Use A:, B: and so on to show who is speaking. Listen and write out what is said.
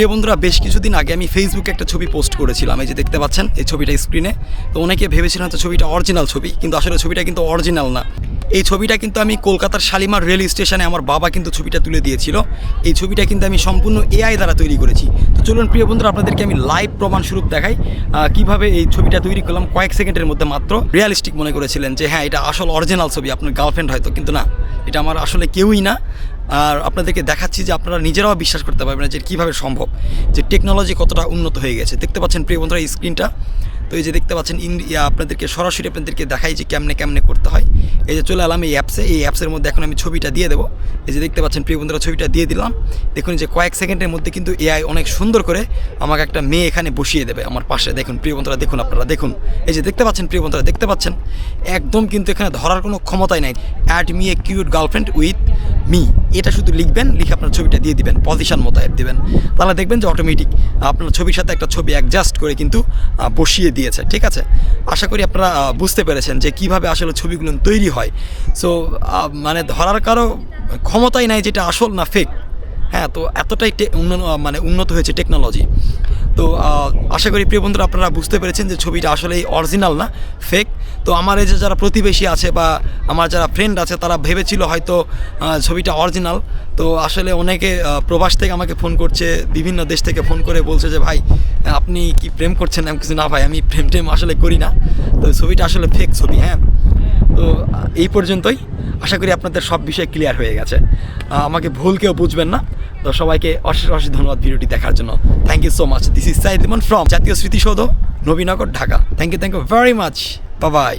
A: প্রিয় বন্ধুরা, বেশ কিছুদিন আগে আমি ফেসবুকে একটা ছবি পোস্ট করেছিলাম, এই যে দেখতে পাচ্ছেন, এই ছবিটা স্ক্রিনে তো অনেকে ভেবেছিলেন তো ছবিটা অরিজিনাল ছবি, কিন্তু আসলে ছবিটা কিন্তু অরিজিনাল না। এই ছবিটা কিন্তু আমি কলকাতার শালিমার রেল স্টেশনে আমার বাবা কিন্তু ছবিটা তুলে দিয়েছিল। এই ছবিটা কিন্তু আমি সম্পূর্ণ এআই দ্বারা তৈরি করেছি। তো চলুন প্রিয় বন্ধুরা, আপনাদেরকে আমি লাইভ প্রমাণ স্বরূপ দেখাই কীভাবে এই ছবিটা তৈরি করলাম কয়েক সেকেন্ডের মধ্যে মাত্র। রিয়ালিস্টিক মনে করেছিলেন যে হ্যাঁ এটা আসল অরিজিনাল ছবি, আপনার গার্লফ্রেন্ড হয়তো, কিন্তু না, এটা আমার আসলে কেউই না। আর আপনাদেরকে দেখাচ্ছি যে আপনারা নিজেরাও বিশ্বাস করতে পারবেন যে কীভাবে সম্ভব যে টেকনোলজি কতটা উন্নত হয়ে গেছে। দেখতে পাচ্ছেন প্রিয় বন্ধুরা স্ক্রিনটা তো এই যে দেখতে পাচ্ছেন ইন- ইয়া, আপনাদেরকে সরাসরি আপনাদেরকে দেখাই যে কেমনে কেমনে করতে হয়। এই যে চলে এলাম এই অ্যাপসে এই অ্যাপসের মধ্যে এখন আমি ছবিটা দিয়ে দেবো। এই যে দেখতে পাচ্ছেন প্রিয় বন্ধুরা ছবিটা দিয়ে দিলাম। দেখুন যে কয়েক সেকেন্ডের মধ্যে কিন্তু এআই অনেক সুন্দর করে আমাকে একটা মেয়ে এখানে বসিয়ে দেবে আমার পাশে। দেখুন প্রিয় বন্ধুরা দেখুন আপনারা দেখুন। এই যে দেখতে পাচ্ছেন প্রিয় বন্ধুরা দেখতে পাচ্ছেন একদম কিন্তু এখানে ধরার কোনো ক্ষমতাই নাই। Add me a cute girlfriend with me, এটা শুধু লিখবেন, লিখে আপনার ছবিটা দিয়ে দিবেন পজিশন মতো অ্যাপ দিবেন। তাহলে দেখবেন যে অটোমেটিক আপনার ছবির সাথে একটা ছবি অ্যাডজাস্ট করে কিন্তু বসিয়ে দিয়েছে, ঠিক আছে? আশা করি আপনারা বুঝতে পেরেছেন যে কীভাবে আসলে ছবিগুলো তৈরি হয়। সো মানে ধরার কারও ক্ষমতাই নাই যেটা আসল না ফেক হ্যাঁ তো এতটাই মানে উন্নত হয়েছে টেকনোলজি তো আশা করি প্রিয় বন্ধুরা আপনারা বুঝতে পেরেছেন যে ছবিটা আসলেই অরিজিনাল না ফেক তো আমার এই যে যারা প্রতিবেশী আছে বা আমার যারা ফ্রেন্ড আছে, তারা ভেবেছিল হয়তো ছবিটা অরিজিনাল তো আসলে অনেকে প্রবাস থেকে আমাকে ফোন করছে, বিভিন্ন দেশ থেকে ফোন করে বলছে যে, ভাই, আপনি কি প্রেম করছেন? আমি কিছু না ভাই, আমি প্রেম টেম আসলে করি না। তো ছবিটা আসলে ফেক ছবি হ্যাঁ? তো, এই পর্যন্তই। আশা করি আপনাদের সব বিষয় ক্লিয়ার হয়ে গেছে। আমাকে ভুল কেউ বুঝবেন না। তো সবাইকে অশেষ অশেষ ধন্যবাদ ভিডিওটি দেখার জন্য। Thank you so much this is Saeed Emon from জাতীয় স্মৃতিসৌধ, Nabinagar, Dhaka. Thank you thank you very much bye